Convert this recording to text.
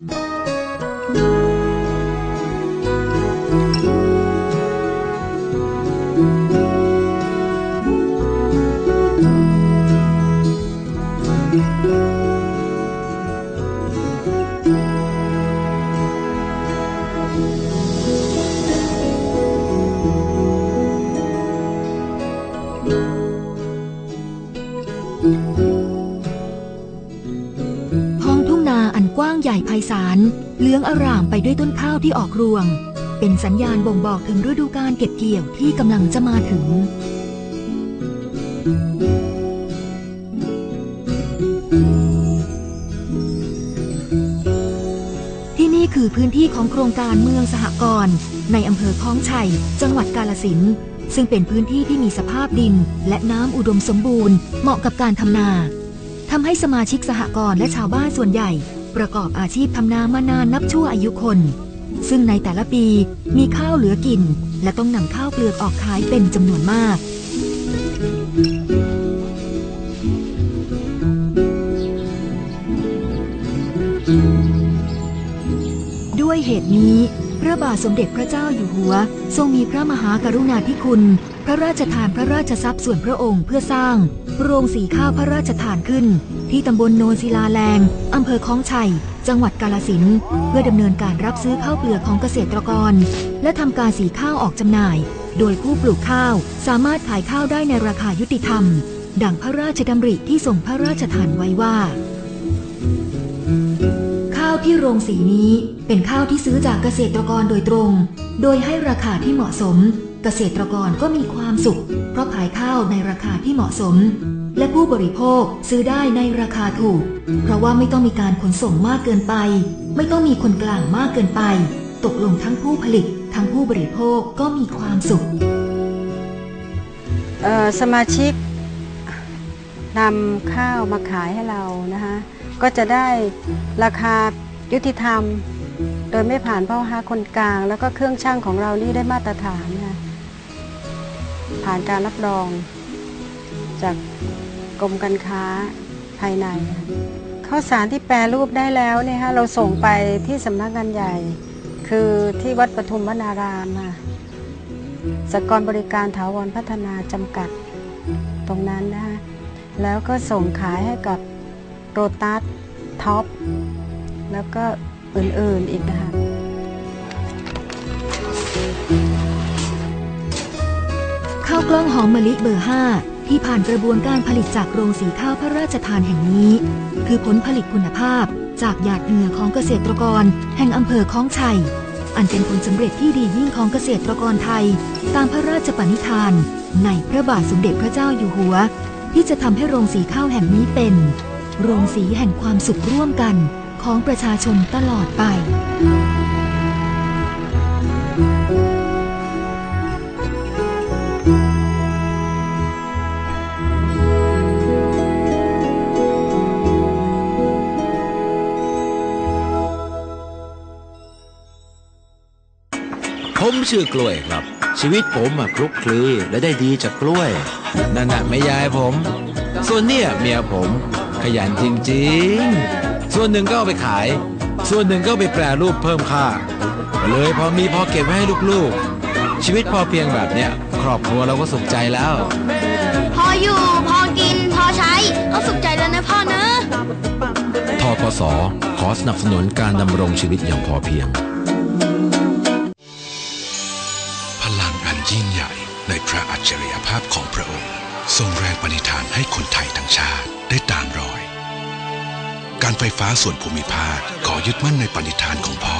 ท้ ใหญ่ไพศาลเหลืองอร่ามไปด้วยต้นข้าวที่ออกรวง เป็นสัญญาณบ่งบอกถึงฤดูการเก็บเกี่ยวที่กำลังจะมาถึง ที่นี่คือพื้นที่ของโครงการเมืองสหกรณ์ในอำเภอคลองชัย จังหวัดกาลสินซึ่งเป็นพื้นที่ที่มีสภาพดินและน้ำอุดมสมบูรณ์ เหมาะกับการทำนาทำให้สมาชิกสหกรณ์และชาวบ้านส่วนใหญ่ ประกอบอาชีพทำนามานานนับชั่วอายุคน ซึ่งในแต่ละปีมีข้าวเหลือกิน และต้องนำข้าวเปลือกออกขายเป็นจำนวนมาก ด้วยเหตุนี้ พระบาทสมเด็จพระเจ้าอยู่หัว ทรงมีพระมหากรุณาธิคุณ พระราชทานพระราชทรัพย์ส่วนพระองค์เพื่อสร้าง โรงสีข้าวพระราชทานขึ้น ที่ตำบลโนนศิลาแรงอำเภอคลองชัย จังหวัดกาลสินเพื่อดำเนินการรับซื้อข้าวเปลือกของเกษตรกร และทำการสีข้าวออกจำหน่าย โดยผู้ปลูกข้าวสามารถขายข้าวได้ในราคายุติธรรม ดังพระราชดำริที่ทรงพระราชทานไว้ว่า ที่โรงสีนี้เป็นข้าวที่ซื้อจากเกษตรกรโดยตรง โดยให้ราคาที่เหมาะสม เกษตรกรก็มีความสุข เพราะขายข้าวในราคาที่เหมาะสม และผู้บริโภคซื้อได้ในราคาถูก เพราะว่าไม่ต้องมีการขนส่งมากเกินไป ไม่ต้องมีคนกลางมากเกินไป ตกลงทั้งผู้ผลิต ทั้งผู้บริโภคก็มีความสุขสมาชิกนำข้าวมาขายให้เรานะคะก็จะได้ราคา ยุติธรรม โดยไม่ผ่านพ่อค้าคนกลาง แล้วก็เครื่องช่างของเรานี่ได้มาตรฐานนะผ่านการรับรอง จากกรมการค้าภายในข้าวสารที่แปรรูปได้แล้วเนี่ยฮะเราส่งไปที่สำนักงานใหญ่ คือที่วัดปทุมวนารามค่ะสกรบริการถาวรพัฒนาจำกัดตรงนั้นนะคะแล้วก็ส่งขายให้กับโรตัสท็อป แล้วก็อื่นๆอีกนะคะข้าวกล้องหอมมะลิเบอร์ 5 ที่ผ่านกระบวนการผลิตจากโรงสีข้าวพระราชทานแห่งนี้ คือผลผลิตคุณภาพจากหยาดเหงื่อของเกษตรกร แห่งอำเภอคลองชัย อันเป็นผลสำเร็จที่ดียิ่งของเกษตรกรไทย ตามพระราชปณิธาน ในพระบาทสมเด็จพระเจ้าอยู่หัว ที่จะทำให้โรงสีข้าวแห่งนี้เป็น โรงสีแห่งความสุขร่วมกัน ของประชาชนตลอดไป ผมชื่อกล้วยครับ ชีวิตผมอะคลุกคลีและได้ดีจากกล้วย นั่นน่ะไม่ยายผม ส่วนเนี่ยเมียผมขยันจริง ๆ ส่วนหนึ่งก็เอาไปขาย ส่วนหนึ่งก็เอาไปแปรรูปเพิ่มค่า เลยพอมีพอเก็บไว้ให้ลูกๆ ชีวิตพอเพียงแบบเนี้ยครอบครัวเราก็สุขใจแล้ว พออยู่พอกินพอใช้ก็สุขใจแล้วนะพ่อเนอะทกสขอสนับสนุนการดำรงชีวิตอย่างพอเพียง พลังอันยิ่งใหญ่ในพระอัจฉริยภาพของพระองค์ ทรงแรงปณิธานให้คนไทยทั้งชาติได้ตามรอย การไฟฟ้าส่วนภูมิภาคขอยึดมั่นในปณิธานของพ่อ